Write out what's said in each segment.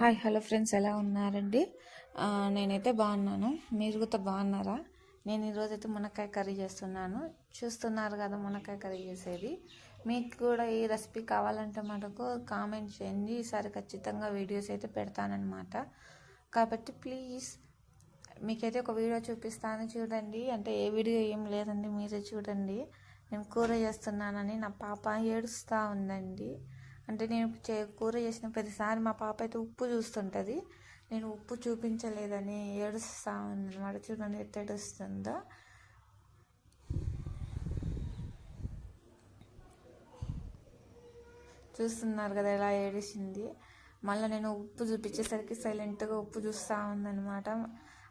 Hi hello friends ఎలా ఉన్నారండి? నేనైతే బాగున్నాను. మీరు కూడా బాగున్నారా? నేను ఈరోజు అయితే మునక్కాయ కర్రీ చేస్తున్నాను. చూస్తున్నారు కదా మునక్కాయ కర్రీ చేసేది. మీకు కూడా ఈ రెసిపీ కావాలంటే మటుకు కామెంట్ చేయండి. ఈసారి ఖచ్చితంగా వీడియోస్ అయితే పెడతానన్నమాట. కాబట్టి ప్లీజ్ మీకైతే ఒక వీడియో చూపిస్తాను చూడండి. అంటే ఏ వీడియో ఏం లేదండి మీరే చూడండి. నేను కూర చేస్తున్నానని నా పాప ఏడుస్తూ ఉందండి. అంటే నేను చే కూర చేసిన ప్రతిసారి మా పాప అయితే ఉప్పు చూస్తుంటుంది. నేను ఉప్పు చూపించలేదని ఏడుస్తా ఉందన్నమాట. చూడండి ఎట్ట ఏడుస్తుందో. చూస్తున్నారు కదా ఎలా ఏడిసింది. మళ్ళీ నేను ఉప్పు చూపించేసరికి సైలెంట్గా ఉప్పు చూస్తూ ఉందన్నమాట.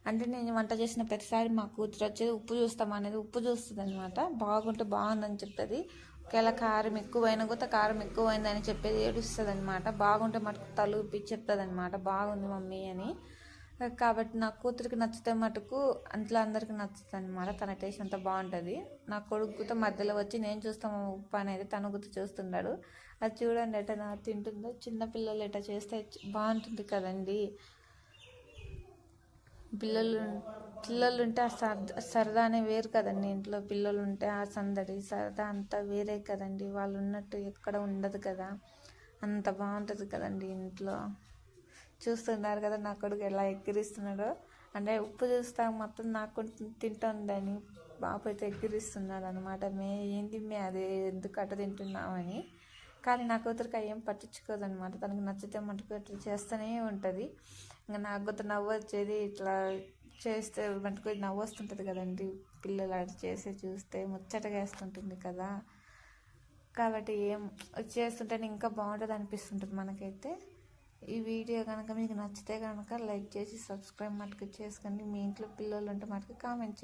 అంటే నేను వంట చేసిన ప్రతిసారి మా కూతురు వచ్చేది ఉప్పు చూస్తాం అనేది ఉప్పు చూస్తుంది అనమాట బాగుంటే బాగుందని చెప్తుంది. ఒకవేళ కారం ఎక్కువైనా కూడా కారం ఎక్కువైందని చెప్పేది ఏడుస్తుంది అనమాట బాగుంటే మటుకు తలుపి చెప్తుంది అనమాట బాగుంది మమ్మీ అని. కాబట్టి నా కూతురికి నచ్చితే మటుకు అంట్లో అందరికి నచ్చుతుంది అనమాట తన టేస్ట్ అంతా బాగుంటుంది. నా కొడుకుతో మధ్యలో వచ్చి నేను చూస్తాము ఉప్పు అనేది తను గుర్తు చూస్తున్నాడు అది చూడండి ఎట నా తింటుందో. చిన్న పిల్లలు ఎట చేస్తే బాగుంటుంది కదండి. పిల్లలు పిల్లలు ఉంటే ఆ సరదా సరదానే వేరు కదండి ఇంట్లో పిల్లలు ఉంటే ఆ సందడి సరదా అంతా వేరే కదండి. వాళ్ళు ఉన్నట్టు ఎక్కడ ఉండదు కదా. అంత బాగుంటుంది కదండి ఇంట్లో. చూస్తున్నారు కదా నా కొడుకు ఎలా ఎక్కిరిస్తున్నాడో అంటే ఉప్పు చూస్తా మొత్తం నాకు తింటుందని బాబు అయితే ఎక్కిరిస్తున్నాడు అనమాట మే ఏంది మే అదే? ఎందుకు అట్ట తింటున్నామని కానీ నా కూతురికి ఏం పట్టించుకోదు అనమాట తనకు నచ్చితే మటుకు అట్లా చేస్తూనే ఉంటుంది. ఇంకా నాకు కూతురు నవ్వు వచ్చేది ఇట్లా చేస్తే మనకు నవ్వు వస్తుంటుంది కదండి. పిల్లలు అట్లా చేసి చూస్తే ముచ్చటగా వేస్తుంటుంది కదా. కాబట్టి ఏం చేస్తుంటే ఇంకా బాగుంటుంది అనిపిస్తుంటుంది మనకైతే. ఈ వీడియో కనుక మీకు నచ్చితే కనుక లైక్ చేసి సబ్స్క్రైబ్ మటుకు చేసుకొని మీ ఇంట్లో పిల్లలు ఉంటే మటుకు కామెంట్